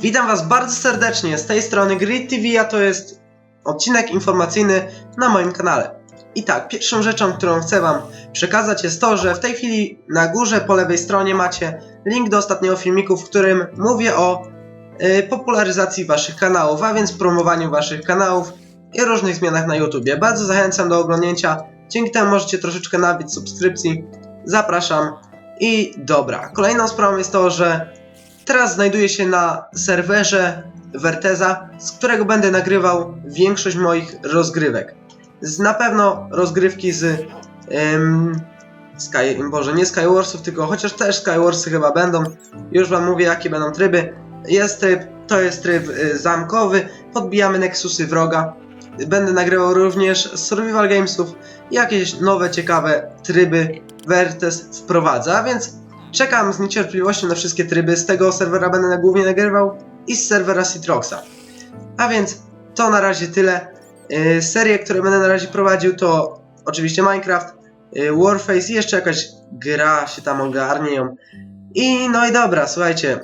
Witam Was bardzo serdecznie, z tej strony Grid TV, a to jest odcinek informacyjny na moim kanale. I tak, pierwszą rzeczą, którą chcę Wam przekazać jest to, że w tej chwili na górze po lewej stronie macie link do ostatniego filmiku, w którym mówię o y, popularyzacji Waszych kanałów, a więc promowaniu Waszych kanałów i różnych zmianach na YouTubie. Bardzo zachęcam do oglądnięcia, dzięki temu możecie troszeczkę nabić subskrypcji. Zapraszam i dobra. Kolejną sprawą jest to, że Teraz znajduję się na serwerze Verteza, z którego będę nagrywał większość moich rozgrywek. Z, na pewno rozgrywki z ym, Sky, Boże, nie Skywarsów, tylko chociaż też Skywarsy chyba będą. Już wam mówię jakie będą tryby. Jest tryb, to jest tryb y, zamkowy, podbijamy Nexusy wroga. Będę nagrywał również z Survival Gamesów jakieś nowe, ciekawe tryby Vertez wprowadza, więc Czekam z niecierpliwością na wszystkie tryby. Z tego serwera będę głównie nagrywał i z serwera Citroxa. A więc to na razie tyle. Yy, serie, które będę na razie prowadził to oczywiście Minecraft, yy, Warface i jeszcze jakaś gra się tam ogarnie ją. I no i dobra, słuchajcie.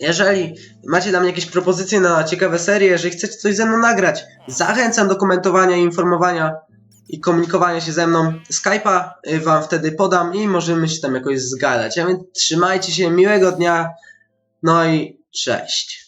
Jeżeli macie dla mnie jakieś propozycje na ciekawe serie, jeżeli chcecie coś ze mną nagrać, zachęcam do komentowania i informowania i komunikowania się ze mną. Skype'a y, wam wtedy podam i możemy się tam jakoś zgadać. A więc trzymajcie się, miłego dnia, no i cześć.